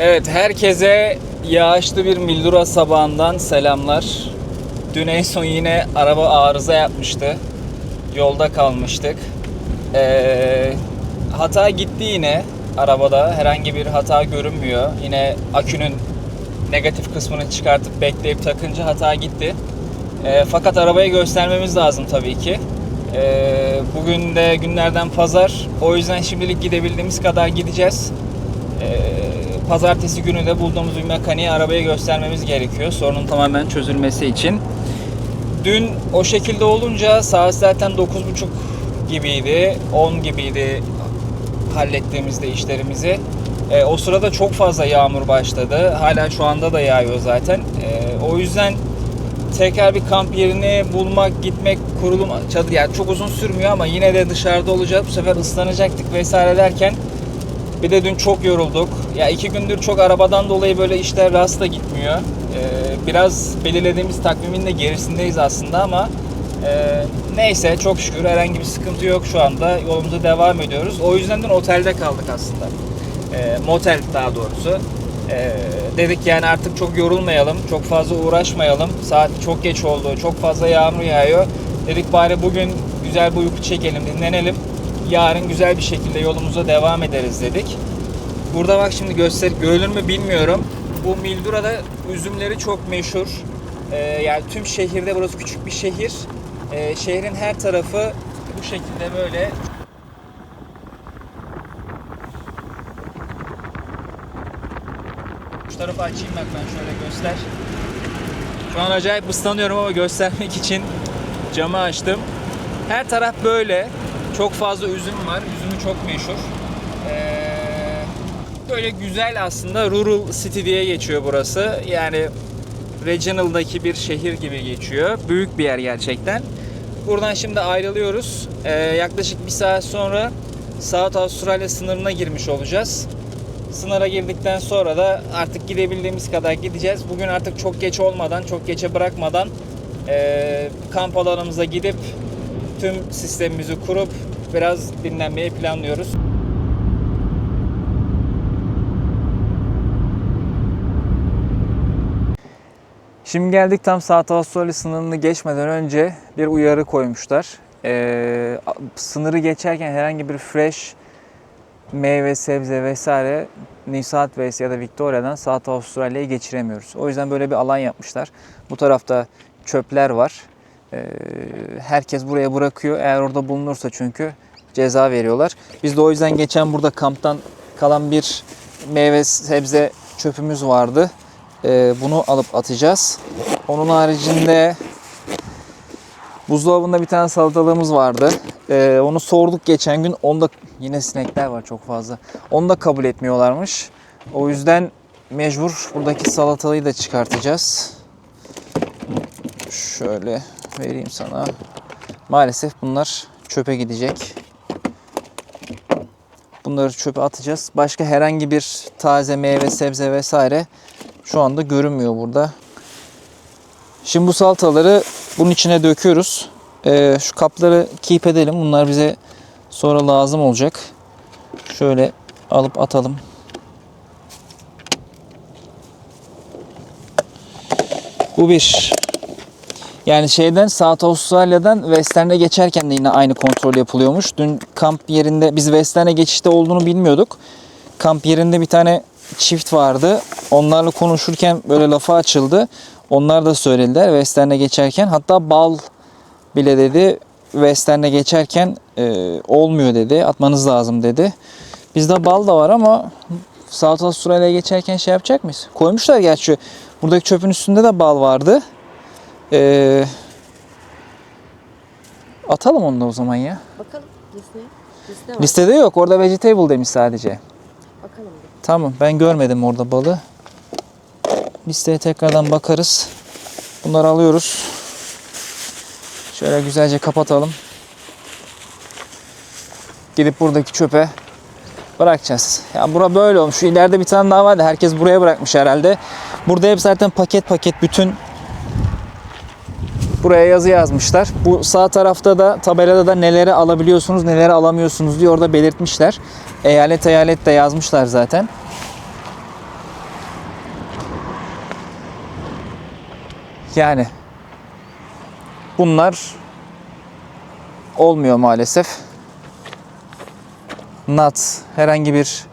Evet, herkese yağışlı bir Mildura sabahından selamlar. Dün en son yine araba arıza yapmıştı. Yolda kalmıştık. Ee, hata gitti yine arabada. Herhangi bir hata görünmüyor. Yine akünün negatif kısmını çıkartıp bekleyip takınca hata gitti. Ee, fakat arabayı göstermemiz lazım tabii ki. Ee, bugün de günlerden pazar. O yüzden şimdilik gidebildiğimiz kadar gideceğiz. Pazartesi günü de bulduğumuz bir mekaniğe arabayı göstermemiz gerekiyor. Sorunun tamamen çözülmesi için. Dün o şekilde olunca saat zaten 9.30 gibiydi, 10 gibiydi hallettiğimizde işlerimizi. Ee, o sırada çok fazla yağmur başladı. Hala şu anda da yağıyor zaten. Ee, o yüzden tekrar bir kamp yerini bulmak, gitmek, kurulum, çadır yani çok uzun sürmüyor ama yine de dışarıda olacak. Bu sefer ıslanacaktık vesaire derken bir de dün çok yorulduk. Ya iki gündür çok arabadan dolayı böyle işler rast da gitmiyor. Ee, biraz belirlediğimiz takvimin de gerisindeyiz aslında ama e, neyse çok şükür herhangi bir sıkıntı yok şu anda. Yolumuza devam ediyoruz. O yüzden de otelde kaldık aslında. Ee, motel daha doğrusu. Ee, dedik yani artık çok yorulmayalım, çok fazla uğraşmayalım. Saat çok geç oldu, çok fazla yağmur yağıyor. Dedik bari bugün güzel bir uyku çekelim, dinlenelim. Yarın güzel bir şekilde yolumuza devam ederiz dedik. Burada bak şimdi göster görülür mü bilmiyorum. Bu Mildura'da üzümleri çok meşhur. Ee, yani tüm şehirde burası küçük bir şehir. Ee, şehrin her tarafı bu şekilde böyle Şu tarafı açayım bak ben şöyle göster. Şu an acayip ıslanıyorum ama göstermek için camı açtım. Her taraf böyle. Çok fazla üzüm var. Üzümü çok meşhur. Böyle güzel aslında rural city diye geçiyor burası. Yani regional'daki bir şehir gibi geçiyor. Büyük bir yer gerçekten. Buradan şimdi ayrılıyoruz. Ee, yaklaşık bir saat sonra South Avustralya sınırına girmiş olacağız. Sınıra girdikten sonra da artık gidebildiğimiz kadar gideceğiz. Bugün artık çok geç olmadan, çok geçe bırakmadan eee, kamp alanımıza gidip tüm sistemimizi kurup biraz dinlenmeyi planlıyoruz. Şimdi geldik tam South Avustralya sınırını geçmeden önce bir uyarı koymuşlar. Ee, sınırı geçerken herhangi bir fresh meyve, sebze vesaire New South Wales ya da Victoria'dan South Avustralya'ya geçiremiyoruz. O yüzden böyle bir alan yapmışlar. Bu tarafta çöpler var. Ee, herkes buraya bırakıyor. Eğer orada bulunursa çünkü ceza veriyorlar. Biz de o yüzden geçen burada kamptan kalan bir meyve, sebze çöpümüz vardı. Ee, bunu alıp atacağız. Onun haricinde Buzdolabında bir tane salatalığımız vardı. Ee, onu sorduk geçen gün. Onda yine sinekler var çok fazla. Onu da kabul etmiyorlarmış. O yüzden mecbur buradaki salatalığı da çıkartacağız. Şöyle vereyim sana. Maalesef bunlar çöpe gidecek. Bunları çöpe atacağız. Başka herhangi bir taze meyve, sebze vesaire şu anda görünmüyor burada. Şimdi bu salataları bunun içine döküyoruz. Ee, şu kapları keep edelim. Bunlar bize sonra lazım olacak. Şöyle alıp atalım. Bu bir. Yani şeyden South Avustralya'dan Western'e geçerken de yine aynı kontrol yapılıyormuş. Dün kamp yerinde biz Western'e geçişte olduğunu bilmiyorduk. Kamp yerinde bir tane çift vardı. Onlarla konuşurken böyle lafa açıldı. Onlar da söylediler Western'e geçerken. Hatta bal bile dedi Western'e geçerken e, olmuyor dedi. Atmanız lazım dedi. Bizde bal da var ama South Australia'ya geçerken şey yapacak mıyız? Koymuşlar gerçi. Buradaki çöpün üstünde de bal vardı. E, atalım onu da o zaman ya. Bakalım listeye. Liste var. Listede yok. Orada vegetable demiş sadece. Tamam ben görmedim orada balı. Listeye tekrardan bakarız. Bunları alıyoruz. Şöyle güzelce kapatalım. Gidip buradaki çöpe bırakacağız. Ya bura böyle olmuş. Şu ileride bir tane daha vardı. Herkes buraya bırakmış herhalde. Burada hep zaten paket paket bütün Buraya yazı yazmışlar. Bu sağ tarafta da tabelada da neleri alabiliyorsunuz, neleri alamıyorsunuz diye orada belirtmişler. Eyalet eyalet de yazmışlar zaten. Yani bunlar olmuyor maalesef. Nat herhangi bir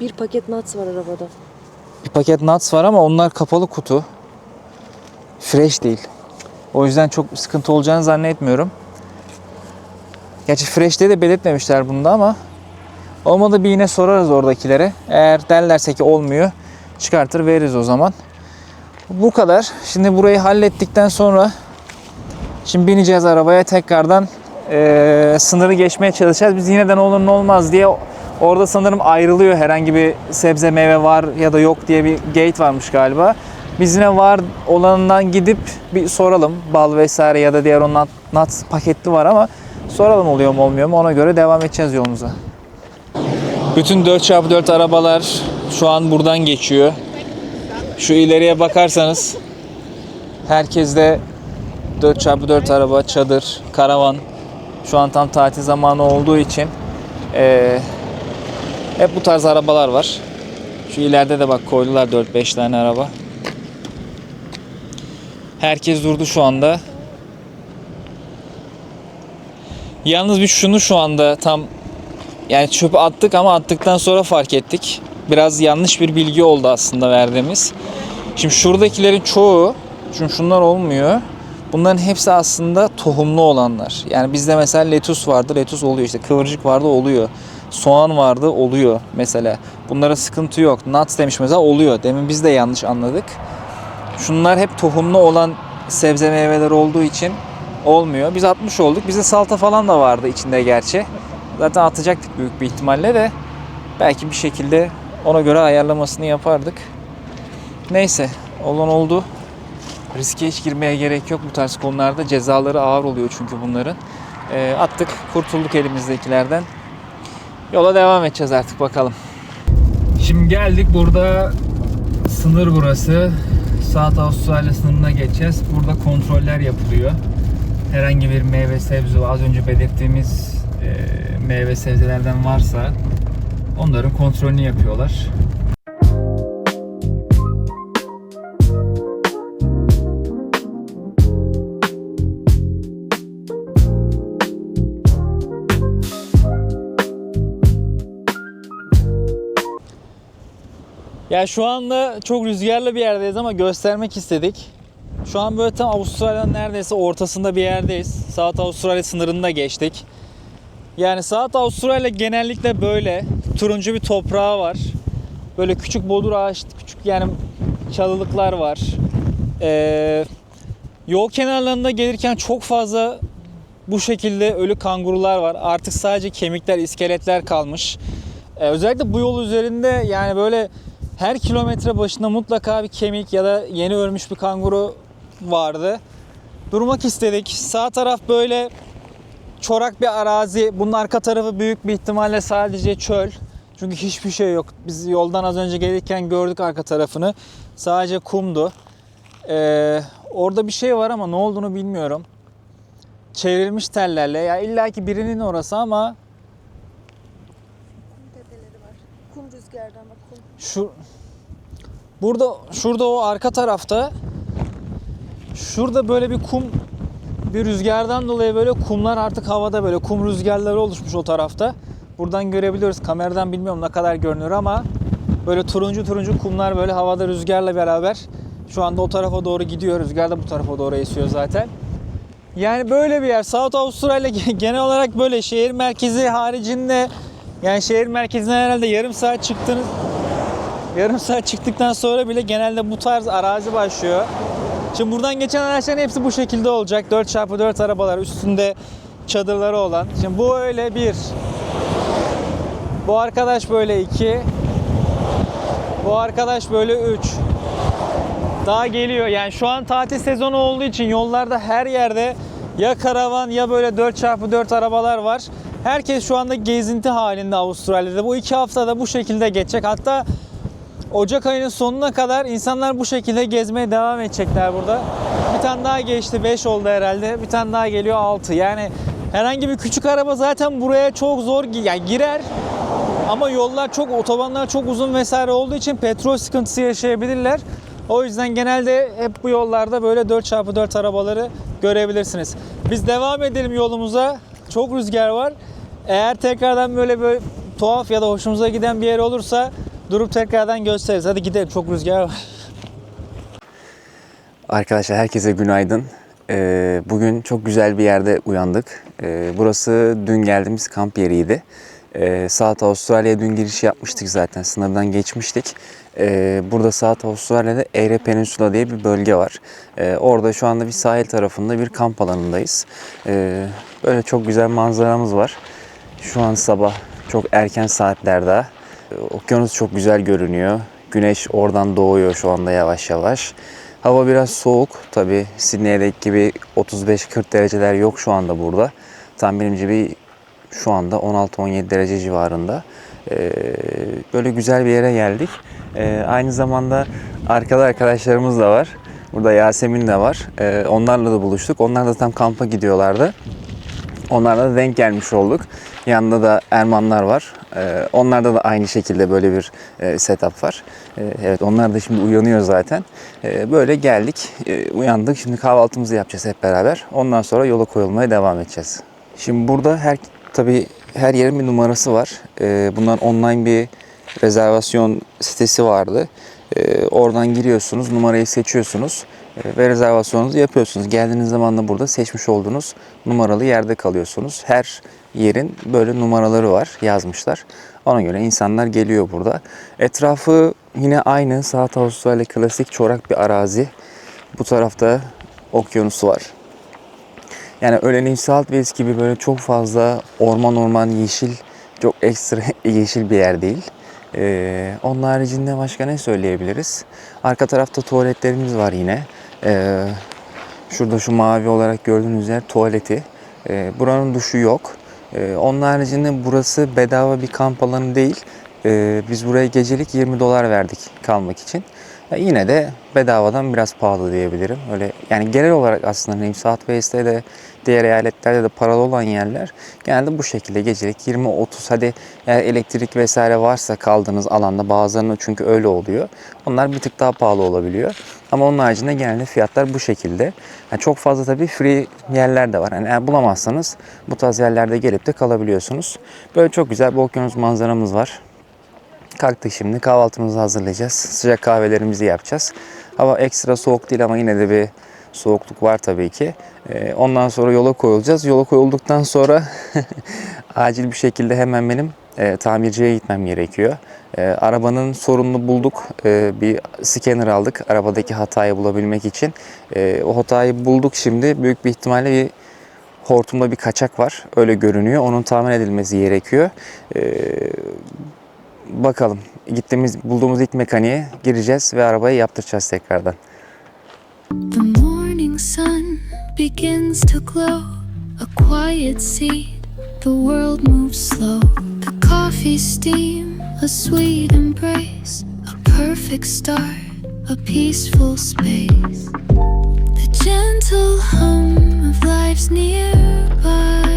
bir paket nuts var arabada. Bir paket nuts var ama onlar kapalı kutu. Fresh değil. O yüzden çok sıkıntı olacağını zannetmiyorum. Gerçi fresh diye de belirtmemişler bunda ama olmadı bir yine sorarız oradakilere. Eğer derlerse ki olmuyor çıkartır veririz o zaman. Bu kadar. Şimdi burayı hallettikten sonra şimdi bineceğiz arabaya tekrardan eee, sınırı geçmeye çalışacağız. Biz yine de ne olur ne olmaz diye orada sanırım ayrılıyor herhangi bir sebze meyve var ya da yok diye bir gate varmış galiba. Biz yine var olanından gidip bir soralım. Bal vesaire ya da diğer o nut, nuts paketli var ama soralım oluyor mu olmuyor mu ona göre devam edeceğiz yolumuza. Bütün 4x4 arabalar şu an buradan geçiyor. Şu ileriye bakarsanız herkeste 4x4 araba, çadır, karavan. Şu an tam tatil zamanı olduğu için eee, hep bu tarz arabalar var. Şu ileride de bak koydular 4-5 tane araba. Herkes durdu şu anda. Yalnız biz şunu şu anda tam yani çöpe attık ama attıktan sonra fark ettik. Biraz yanlış bir bilgi oldu aslında verdiğimiz. Şimdi şuradakilerin çoğu, çünkü şunlar olmuyor. Bunların hepsi aslında tohumlu olanlar. Yani bizde mesela letus vardı, letus oluyor işte. Kıvırcık vardı, oluyor. Soğan vardı, oluyor mesela. Bunlara sıkıntı yok. Nuts demiş mesela, oluyor. Demin biz de yanlış anladık. Şunlar hep tohumlu olan sebze meyveler olduğu için olmuyor. Biz atmış olduk. Bizde salata falan da vardı içinde gerçi. Zaten atacaktık büyük bir ihtimalle de. Belki bir şekilde ona göre ayarlamasını yapardık. Neyse olan oldu. Riske hiç girmeye gerek yok bu tarz konularda. Cezaları ağır oluyor çünkü bunların. Ee, attık, kurtulduk elimizdekilerden. Yola devam edeceğiz artık bakalım. Şimdi geldik burada sınır burası. South Avustralya sınırına geçeceğiz. Burada kontroller yapılıyor. Herhangi bir meyve sebze az önce belirttiğimiz e, meyve sebzelerden varsa onların kontrolünü yapıyorlar. Ya şu anda çok rüzgarlı bir yerdeyiz ama göstermek istedik. Şu an böyle tam Avustralya'nın neredeyse ortasında bir yerdeyiz. South Avustralya sınırında geçtik. Yani South Avustralya genellikle böyle turuncu bir toprağı var. Böyle küçük bodur ağaç, küçük yani çalılıklar var. Ee, yol kenarlarında gelirken çok fazla bu şekilde ölü kangurular var. Artık sadece kemikler, iskeletler kalmış. Ee, özellikle bu yol üzerinde yani böyle her kilometre başında mutlaka bir kemik ya da yeni ölmüş bir kanguru vardı. Durmak istedik. Sağ taraf böyle çorak bir arazi. Bunun arka tarafı büyük bir ihtimalle sadece çöl. Çünkü hiçbir şey yok. Biz yoldan az önce gelirken gördük arka tarafını. Sadece kumdu. Ee, orada bir şey var ama ne olduğunu bilmiyorum. Çevrilmiş tellerle. Ya illaki birinin orası ama Tepeleri var. Kum rüzgardan bak kum. Şu burada şurada o arka tarafta şurada böyle bir kum bir rüzgardan dolayı böyle kumlar artık havada böyle kum rüzgarları oluşmuş o tarafta. Buradan görebiliyoruz. Kameradan bilmiyorum ne kadar görünüyor ama böyle turuncu turuncu kumlar böyle havada rüzgarla beraber şu anda o tarafa doğru gidiyor. Rüzgar da bu tarafa doğru esiyor zaten. Yani böyle bir yer. South Avustralya genel olarak böyle şehir merkezi haricinde yani şehir merkezinden herhalde yarım saat çıktınız Yarım saat çıktıktan sonra bile genelde bu tarz arazi başlıyor. Şimdi buradan geçen araçların hepsi bu şekilde olacak. 4x4 arabalar üstünde çadırları olan. Şimdi bu öyle bir. Bu arkadaş böyle iki. Bu arkadaş böyle üç. Daha geliyor. Yani şu an tatil sezonu olduğu için yollarda her yerde ya karavan ya böyle 4x4 arabalar var. Herkes şu anda gezinti halinde Avustralya'da. Bu iki haftada bu şekilde geçecek. Hatta Ocak ayının sonuna kadar insanlar bu şekilde gezmeye devam edecekler burada. Bir tane daha geçti 5 oldu herhalde. Bir tane daha geliyor 6. Yani herhangi bir küçük araba zaten buraya çok zor yani girer. Ama yollar çok otobanlar çok uzun vesaire olduğu için petrol sıkıntısı yaşayabilirler. O yüzden genelde hep bu yollarda böyle 4x4 arabaları görebilirsiniz. Biz devam edelim yolumuza. Çok rüzgar var. Eğer tekrardan böyle böyle tuhaf ya da hoşumuza giden bir yer olursa durup tekrardan gösteririz. Hadi gidelim. Çok rüzgar var. Arkadaşlar herkese günaydın. Ee, bugün çok güzel bir yerde uyandık. Ee, burası dün geldiğimiz kamp yeriydi. Ee, Saat Avustralya'ya dün giriş yapmıştık zaten. Sınırdan geçmiştik. Ee, burada Saat Avustralya'da Eyre Peninsula diye bir bölge var. Ee, orada şu anda bir sahil tarafında bir kamp alanındayız. Ee, böyle çok güzel manzaramız var. Şu an sabah çok erken saatlerde. Ee, Okyanus çok güzel görünüyor. Güneş oradan doğuyor şu anda yavaş yavaş. Hava biraz soğuk. Tabi Sydney'deki gibi 35-40 dereceler yok şu anda burada. Tahminimce bir şu anda 16-17 derece civarında. Ee, böyle güzel bir yere geldik. Ee, aynı zamanda arkada arkadaşlarımız da var. Burada Yasemin de var. Onlarla da buluştuk. Onlar da tam kampa gidiyorlardı. Onlarla da denk gelmiş olduk. Yanında da Ermanlar var. Ee, onlarda da aynı şekilde böyle bir e, setup var. Ee, evet onlar da şimdi uyanıyor zaten. Ee, böyle geldik, e, uyandık. Şimdi kahvaltımızı yapacağız hep beraber. Ondan sonra yola koyulmaya devam edeceğiz. Şimdi burada her tabii her yerin bir numarası var. Bundan online bir rezervasyon sitesi vardı. Oradan giriyorsunuz, numarayı seçiyorsunuz ve rezervasyonunuzu yapıyorsunuz. Geldiğiniz zaman da burada seçmiş olduğunuz numaralı yerde kalıyorsunuz. Her yerin böyle numaraları var, yazmışlar. Ona göre insanlar geliyor burada. Etrafı yine aynı South Avustralya klasik çorak bir arazi. Bu tarafta okyanusu var. Yani öyle New South gibi böyle çok fazla orman orman yeşil, çok ekstra yeşil bir yer değil. Ee, onun haricinde başka ne söyleyebiliriz? Arka tarafta tuvaletlerimiz var yine. Ee, şurada şu mavi olarak gördüğünüz yer tuvaleti. Ee, buranın duşu yok. Ee, onun haricinde burası bedava bir kamp alanı değil. Ee, biz buraya gecelik 20 dolar verdik kalmak için. Yine de bedavadan biraz pahalı diyebilirim. Öyle yani genel olarak aslında South Wales'te de diğer eyaletlerde de paralı olan yerler genelde bu şekilde gecelik 20-30 hadi eğer elektrik vesaire varsa kaldığınız alanda bazılarının çünkü öyle oluyor. Onlar bir tık daha pahalı olabiliyor. Ama onun haricinde genelde fiyatlar bu şekilde. Yani çok fazla tabii free yerler de var. Yani eğer bulamazsanız bu tarz yerlerde gelip de kalabiliyorsunuz. Böyle çok güzel bir okyanus manzaramız var. Kalktık şimdi kahvaltımızı hazırlayacağız. Sıcak kahvelerimizi yapacağız. Hava ekstra soğuk değil ama yine de bir soğukluk var tabii ki. Ee, Ondan sonra yola koyulacağız. Yola koyulduktan sonra acil bir şekilde hemen benim e, tamirciye gitmem gerekiyor. E, arabanın sorununu bulduk. E, bir scanner aldık arabadaki hatayı bulabilmek için. O hatayı bulduk şimdi. Büyük bir ihtimalle bir hortumda bir kaçak var. Öyle görünüyor. Onun tamir edilmesi gerekiyor. E, bakalım. Gittiğimiz, bulduğumuz ilk mekaniğe gireceğiz ve arabayı yaptıracağız tekrardan. The morning sun begins to glow. A quiet seat, the world moves slow. The coffee steam, a sweet embrace. A perfect start, a peaceful space. The gentle hum of life's nearby.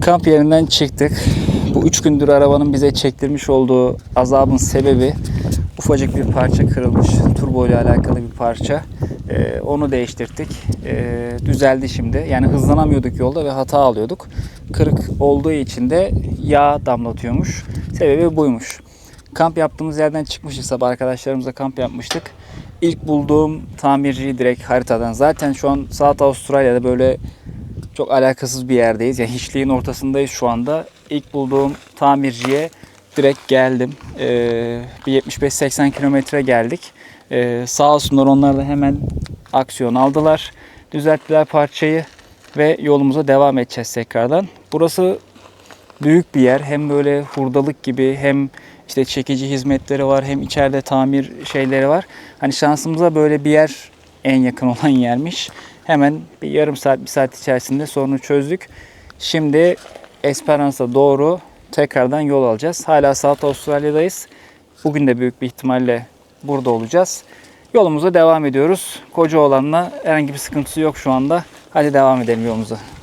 Kamp yerinden çıktık. Bu üç gündür arabanın bize çektirmiş olduğu azabın sebebi ufacık bir parça kırılmış. Turbo ile alakalı bir parça. Ee, onu değiştirdik. Ee, düzeldi şimdi. Yani hızlanamıyorduk yolda ve hata alıyorduk. Kırık olduğu için de yağ damlatıyormuş. Sebebi buymuş. Kamp yaptığımız yerden çıkmıştık sabah arkadaşlarımızla kamp yapmıştık. İlk bulduğum tamirciyi direkt haritadan. Zaten şu an South Avustralya'da böyle çok alakasız bir yerdeyiz. Yani hiçliğin ortasındayız şu anda. İlk bulduğum tamirciye direkt geldim. Ee, bir 75-80 kilometre geldik. Ee, sağ olsunlar onlar da hemen aksiyon aldılar. Düzelttiler parçayı ve yolumuza devam edeceğiz tekrardan. Burası büyük bir yer. Hem böyle hurdalık gibi hem işte çekici hizmetleri var hem içeride tamir şeyleri var. Hani şansımıza böyle bir yer en yakın olan yermiş. Hemen bir yarım saat bir saat içerisinde sorunu çözdük. Şimdi Esperanza doğru tekrardan yol alacağız. Hala South Avustralya'dayız. Bugün de büyük bir ihtimalle burada olacağız. Yolumuza devam ediyoruz. Koca olanla herhangi bir sıkıntısı yok şu anda. Hadi devam edelim yolumuza.